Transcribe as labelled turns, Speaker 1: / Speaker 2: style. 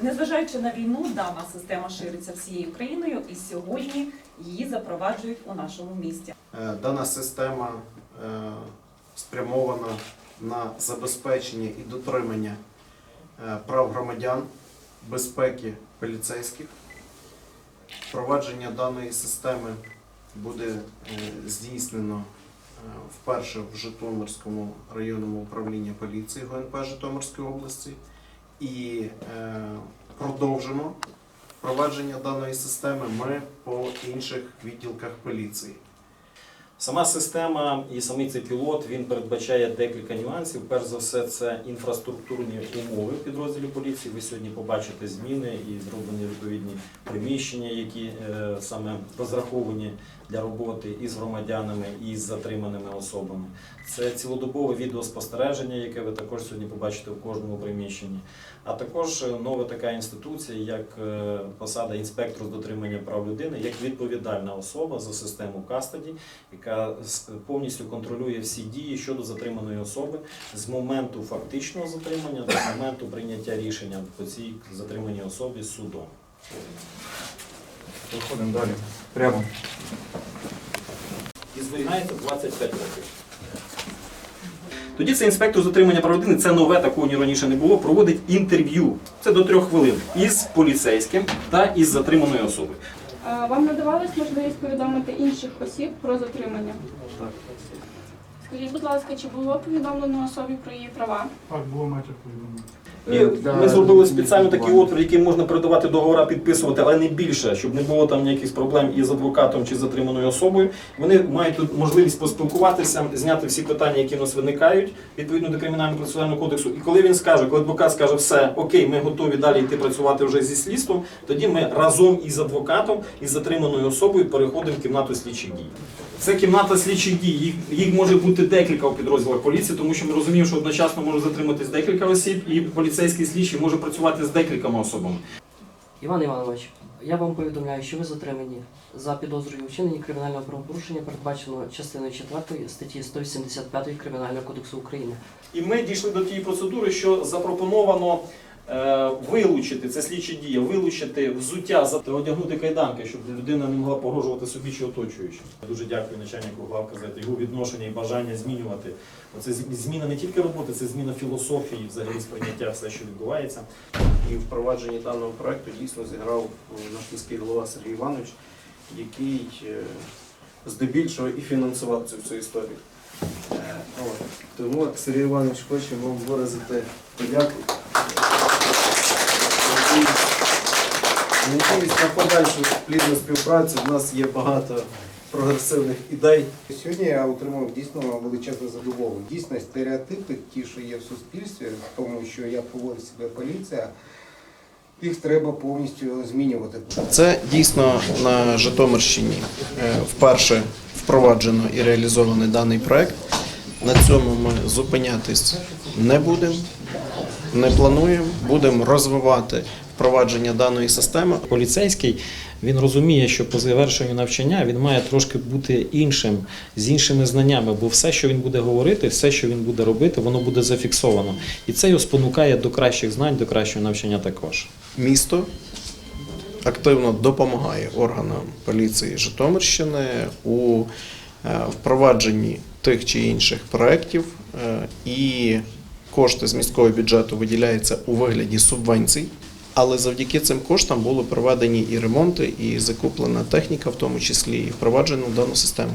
Speaker 1: Незважаючи на війну, дана система шириться всією країною, і сьогодні її запроваджують у нашому місті.
Speaker 2: Е, Дана система е, спрямована на забезпечення і дотримання е, прав громадян, безпеки поліцейських. Впровадження даної системи буде здійснено вперше в Житомирському районному управлінні поліції ГНП Житомирської області і е, продовжено впровадження даної системи ми по інших відділках поліції.
Speaker 3: Сама система і самий цей пілот він передбачає декілька нюансів. Перш за все, це інфраструктурні умови в підрозділі поліції. Ви сьогодні побачите зміни і зроблені відповідні приміщення, які е, саме розраховані для роботи із громадянами і з затриманими особами. Це цілодобове відеоспостереження, яке ви також сьогодні побачите в кожному приміщенні. А також е, нова така інституція, як е, посада інспектор з дотримання прав людини, як відповідальна особа за систему кастаді, яка повністю контролює всі дії щодо затриманої особи з моменту фактичного затримання до моменту прийняття рішення по цій затриманій особі судом.
Speaker 4: Проходимо далі. Прямо.
Speaker 3: І звільняється 25 років. Тоді цей інспектор затримання прав людини, це нове, такого ні раніше не було, проводить інтерв'ю. Це до трьох хвилин із поліцейським та із затриманою особою.
Speaker 5: Вам надавалась можливість повідомити інших осіб про затримання?
Speaker 4: Так.
Speaker 5: Скажіть, будь ласка, чи було повідомлено особі про її права?
Speaker 6: Так, було матір повідомлено.
Speaker 3: І
Speaker 4: Е,
Speaker 3: ми зробили спеціально такий отвір, який можна передавати договори, підписувати, але не більше, щоб не було там ніяких проблем із адвокатом чи затриманою особою. Вони мають тут можливість поспілкуватися, зняти всі питання, які у нас виникають відповідно до кримінального процесуального кодексу. І коли він скаже, коли адвокат скаже, все окей, ми готові далі йти працювати вже зі слідством, тоді ми разом із адвокатом і затриманою особою переходимо в кімнату слідчих дій. Це кімната слідчих дій. Їх, їх може бути декілька у підрозділах поліції, тому що ми розуміємо, що одночасно може затриматись декілька осіб, і поліцейський слідчий може працювати з декількома особами.
Speaker 7: Іван Іванович, я вам повідомляю, що ви затримані за підозрою у вчиненні кримінального правопорушення, передбаченого частиною 4 статті 185 Кримінального кодексу України.
Speaker 3: І ми дійшли до тієї процедури, що запропоновано вилучити це слідчі дії, вилучити взуття за та одягнути кайданки, щоб людина не могла погрожувати собі чи оточуючим. Дуже дякую начальнику главка за його відношення і бажання змінювати. Оце зміна не тільки роботи, це зміна філософії, взагалі сприйняття все, що відбувається.
Speaker 2: І в впровадженні даного проекту дійсно зіграв е, наш міський голова Сергій Іванович, який е, здебільшого і фінансував цю всю історію. Е. Тому Сергій Іванович хоче вам виразити подяку. Надіюсь- на подальшу плідну співпрацю. У нас є багато прогресивних ідей.
Speaker 8: Сьогодні я отримав дійсно величезне задоволення. Дійсно, стереотипи, ті, що є в суспільстві, в тому, що як поводить себе поліція, їх треба повністю змінювати.
Speaker 2: Це дійсно на Житомирщині е, вперше впроваджено і реалізований даний проект. На цьому ми зупинятись не будемо, не плануємо. Будемо розвивати впровадження даної системи.
Speaker 3: Поліцейський він розуміє, що по завершенню навчання він має трошки бути іншим, з іншими знаннями, бо все, що він буде говорити, все, що він буде робити, воно буде зафіксовано. І це його спонукає до кращих знань, до кращого навчання також.
Speaker 2: Місто активно допомагає органам поліції Житомирщини у е, впровадженні тих чи інших проєктів, е, і кошти з міського бюджету виділяються у вигляді субвенцій. Але завдяки цим коштам були проведені і ремонти, і закуплена техніка, в тому числі і впроваджено дану систему.